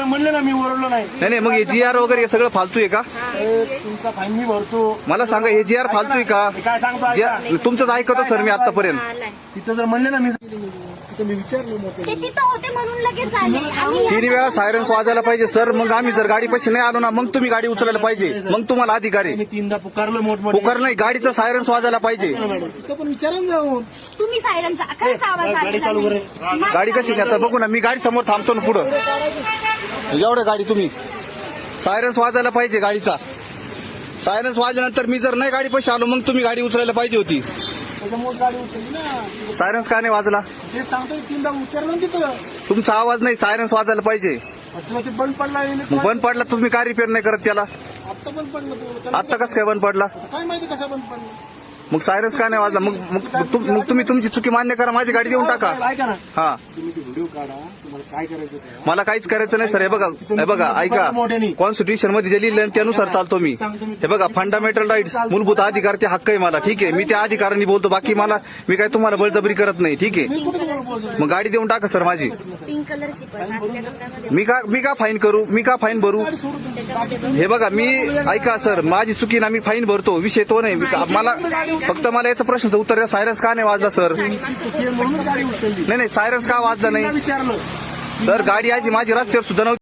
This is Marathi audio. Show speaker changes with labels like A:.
A: म्हणले ना मी ओरडलो नाही
B: नाही नाही मग हे जी आर वगैरे हे सगळं फालतू आहे का
A: ए, तुमचा फाईन मी भरतो
B: मला सांगा हे जी आर फालतू आहे का
A: काय सांगतो
B: जे-. तुमचंच ऐकतो सर मी आतापर्यंत.
A: तिथं जर म्हणले ना मी मी विचारलं
C: ते
A: मोठे
C: तिथं होते म्हणून लगेच आले आम्ही
B: तीन वेळा सायरन्स वाजायला पाहिजे सर मग आम्ही जर गाडी पैसे नाही आलो ना मग तुम्ही गाडी उचलायला पाहिजे. मग तुम्हाला अधिकार. आहे
A: मी तीनदा पुकारलं मोठमोठे.
B: पुकार नाही गाडीचं सायरन्स वाजायला पाहिजे.
A: तिथं पण विचारा ना जाऊन.
C: तुम्ही सायरनचा खरंच आवाज
A: गाडी
C: आलेला
A: चालू
C: नाही.
A: करे.
C: माझी
B: गाडी कशी आता बघू ना मी गाडी समोर थांबतो ना पुढं. एवढं गाडी तुम्ही. सायरन्स वाजायला पाहिजे गाडीचा. सायरन्स वाजल्यानंतर मी जर नाही गाडी पैसे आलो मग तुम्ही गाडी उचलायला पाहिजे होती.
A: त्याच्यामुळे गाडी उचलली ना.
B: सायरन्स का नाही वाजला?
A: ते सांगतोय तीनदा ना तिथं.
B: तुमचा आवाज नाही सायरन्स वाजायला पाहिजे.
A: तुला ते बंद पडला
B: बंद पडला तुम्ही का रिपेअर नाही करत त्याला?
A: आता बंद पडलं तो. त्याला
B: आता कसं काय बंद पडला?
A: काय माहिती कसा बंद पडला?
B: मग सायरन्स का नाही वाजला? मग मग- मग तुम- मग तुम्ही तुमची चुकी मान्य करा माझी गाडी देऊन टाका.
A: ऐका ना
B: हा.
A: तुम्ही ते व्हिडिओ काढा तुम्हाला काय करायचं ते.
B: मला काहीच करायचं नाही सर. हे बघा हे बघा ऐका. कॉन्स्टिट्यूशनमध्ये जे लिहिलं आहे त्यानुसार चालतो मी. हे बघा फंडामेंटल राईट्स मूलभूत अधिकारचे हक्क आहे मला ठीक आहे. मी त्या अधिकारांनी बोलतो बाकी मला मी काय तुम्हाला बळजबरी करत नाही ठीक आहे. मग गाडी देऊन टाका सर माझी.
C: पिंक कलरची पण आपल्या कपड्यामध्ये
B: मी का मी का फाईन करू? मी का फाईन भरू. हे बघा मी ऐका सर माझी चुकी ना मी फाईन भरतो. विषय तो नाही. मी का- मला फक्त मला याचा प्रश्नाचं उत्तर द्या. सायरन्स का नाही वाजला सर?
A: ते म्हणून गाडी उचलली
B: नाही नाही सायरन्स का वाजला नाही?
A: विचारलं?
B: सर गाडी आजी माझी रस्त्यावर सुद्धा नव्हती.